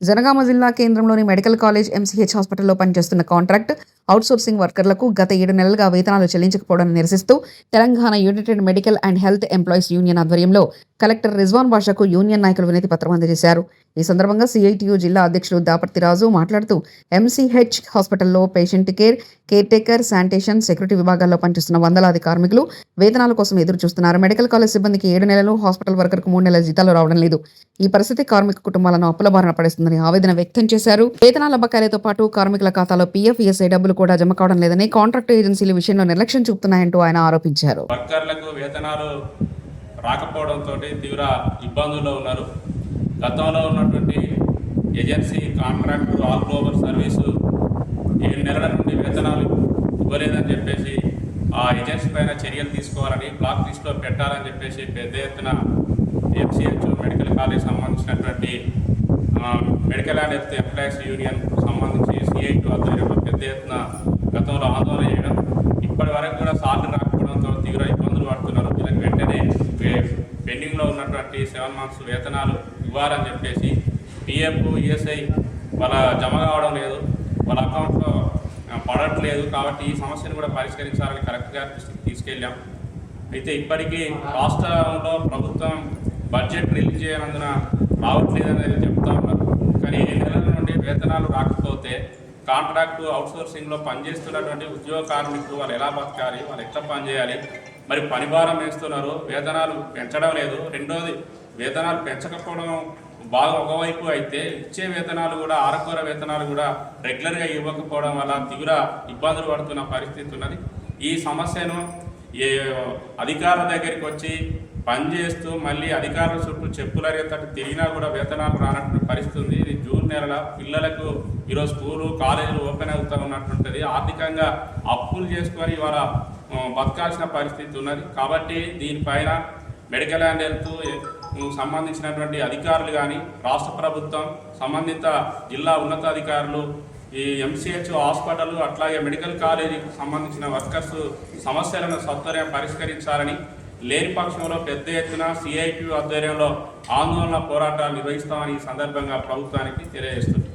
జనగామ జిల్లా కేంద్రంలోని medical college MCh హాస్పిటల్లో పనిచేస్తున్న కాంట్రాక్ట్ అవుట్సోర్సింగ్ వర్కర్లకు గత ఏడు నెలలుగా వేతనాలు చెల్లించకపోవడం నిరసిస్తూ Telangana united medical and health employees union ఆధ్వర్యంలో కలెక్టర్ రిజ్వాన్ బాషాకు యూనియన్ నాయకులు వినతి పత్రం అందజేశారు. ఈ సందర్భంగా సిఐటియు జిల్లా అధ్యక్షుడు దాపర్తి రాజు మాట్లాడుతూ ఎంసీహెచ్ హాస్పిటల్లో patient care caretaker sanitation security విభాగాల్లో పనిచేస్తున్న వందలాది కార్మికులు వేతనాల కోసం ఎదురు చూస్తున్నారు మెడికల్ కాలేజ్ సిబ్బందికి ఏడు నెలలు హాస్పిటల్ వర్కర్కు మూడు నెలల జీతాలు రావడం లేదు. ఈ పరిస్థితి కార్మిక కుటుంబాలను అప్పుల బారిన పడేస్తుందని ఆవేదన వ్యక్తం చేశారు. వేతనాల బకాయిలతో పాటు కార్మికుల ఖాతాలో పీఎఫ్ ఈఎస్ఐ డబ్బులు కూడా జమ కావడం లేదని కాంట్రాక్ట్ ఏజెన్సీల విషయంలో నిర్లక్ష్యం చూపుతున్నాయంటూ ఆయన ఆరోపించారు. వర్కర్లకు వేతనాలు రాకపోవడంతో తీవ్ర ఇబ్బందుల్లో ఉన్నారు. గతంలో ఉన్నటువంటి agency contract all global service ఏడు నెలల నుండి వేతనాలు ఇవ్వలేదని చెప్పేసి ఆ ఏజెన్సీ పైన చర్యలు తీసుకోవాలని బ్లాక్ లిస్ట్లో పెట్టాలని చెప్పేసి పెద్ద ఎత్తున ఎంసీహెచ్ మెడికల్ కాలేజ్ సంబంధించినటువంటి medical and health employees union సంబంధించి సిఐటి ఆధ్వర్యంలో పెద్ద ఎత్తున గతంలో ఆందోళన చేయడం ఇప్పటి వరకు కూడా సార్లు రాకపోవడంతో తీవ్ర ఇబ్బందులు పడుతున్నారు. వీళ్ళకి వెంటనే పెండింగ్లో ఉన్నటువంటి సెవెన్ మంత్స్ వేతనాలు ఇవ్వాలని చెప్పేసి పిఎఫ్ ఈఎస్ఐ వాళ్ళ జమ కావడం లేదు. వాళ్ళ అకౌంట్లో పడట్లేదు కాబట్టి ఈ సమస్యను కూడా పరిష్కరించాలని కలెక్టర్ గారి దృష్టికి తీసుకెళ్ళాం. అయితే ఇప్పటికీ రాష్ట్రంలో ప్రభుత్వం బడ్జెట్ రిలీజ్ చేయనందున రావట్లేదని చెప్తా ఉన్నారు. కానీ ఏ నెలల నుండి వేతనాలు రాకపోతే కాంట్రాక్టు అవుట్సోర్సింగ్లో పనిచేస్తున్నటువంటి ఉద్యోగ కార్మికులు వాళ్ళు ఎలా బతకాలి వాళ్ళు ఎట్లా పనిచేయాలి మరి పని భారం వేస్తున్నారు వేతనాలు పెంచడం లేదు. రెండోది వేతనాలు పెంచకపోవడం బాగా ఒకవైపు అయితే ఇచ్చే వేతనాలు కూడా ఆరకూర వేతనాలు కూడా రెగ్యులర్గా ఇవ్వకపోవడం వల్ల తీవ్ర ఇబ్బందులు పడుతున్న పరిస్థితి ఉన్నది. ఈ సమస్యను ఏ అధికారుల దగ్గరికి వచ్చి పనిచేస్తూ మళ్ళీ అధికారుల చుట్టూ చెప్పులరేతట్టు తిరిగినా కూడా వేతనాలు రానటువంటి పరిస్థితి ఉంది. ఇది నెలల పిల్లలకు ఈరోజు స్కూలు కాలేజీలు ఓపెన్ అవుతూ ఉన్నట్టుంటుంది. ఆర్థికంగా అప్పులు చేసుకొని ఇవాళ బతకాల్సిన పరిస్థితి ఉన్నది. కాబట్టి దీనిపైన మెడికల్ అండ్ హెల్త్ సంబంధించినటువంటి అధికారులు కానీ రాష్ట్ర ప్రభుత్వం సంబంధిత జిల్లా ఉన్నతాధికారులు ఈ ఎంసీహెచ్ హాస్పిటల్ అట్లాగే మెడికల్ కాలేజీకి సంబంధించిన వర్కర్స్ సమస్యలను సత్వరం పరిష్కరించాలని లేని పక్షంలో పెద్ద ఎత్తున సిఐటి ఆధ్వర్యంలో ఆందోళన పోరాటాలు నిర్వహిస్తామని ఈ సందర్భంగా ప్రభుత్వానికి తెలియజేస్తుంది